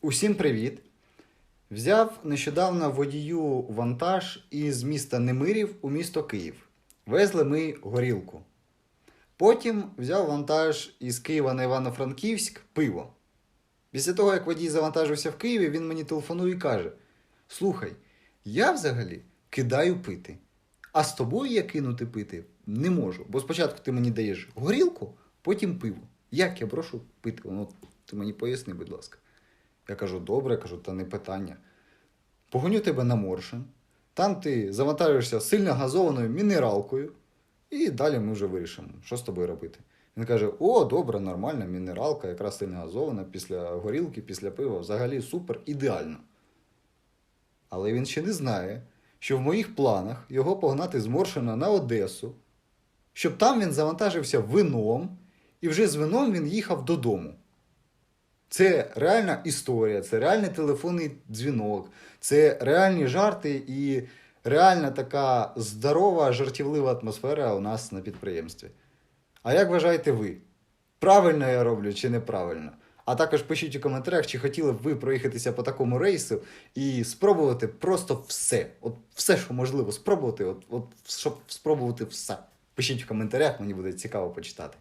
Усім привіт! Взяв нещодавно водію вантаж із міста Немирів у місто Київ. Везли ми горілку. Потім взяв вантаж із Києва на Івано-Франківськ пиво. Після того, як водій завантажився в Києві, він мені телефонує і каже: Слухай, я взагалі кидаю пити. А з тобою я кинути пити не можу. Бо спочатку ти мені даєш горілку, потім пиво. Як я прошу пити? Ну, ти мені поясни, будь ласка. Я кажу, добре, кажу, та не питання. Погоню тебе на Моршин, там ти завантажишся сильно газованою мінералкою, і далі ми вже вирішимо, що з тобою робити. Він каже: О, добре, нормальна мінералка, якраз сильно газована після горілки, після пива, взагалі супер, ідеально. Але він ще не знає, що в моїх планах його погнати з Моршина на Одесу, щоб там він завантажився вином, і вже з вином він їхав додому. Це реальна історія, це реальний телефонний дзвінок, це реальні жарти і реальна така здорова, жартівлива атмосфера у нас на підприємстві. А як вважаєте ви? Правильно я роблю чи неправильно? А також пишіть у коментарях, чи хотіли б ви проїхатися по такому рейсу і спробувати просто все. От все, що можливо, спробувати, от, от щоб спробувати все. Пишіть в коментарях, мені буде цікаво почитати.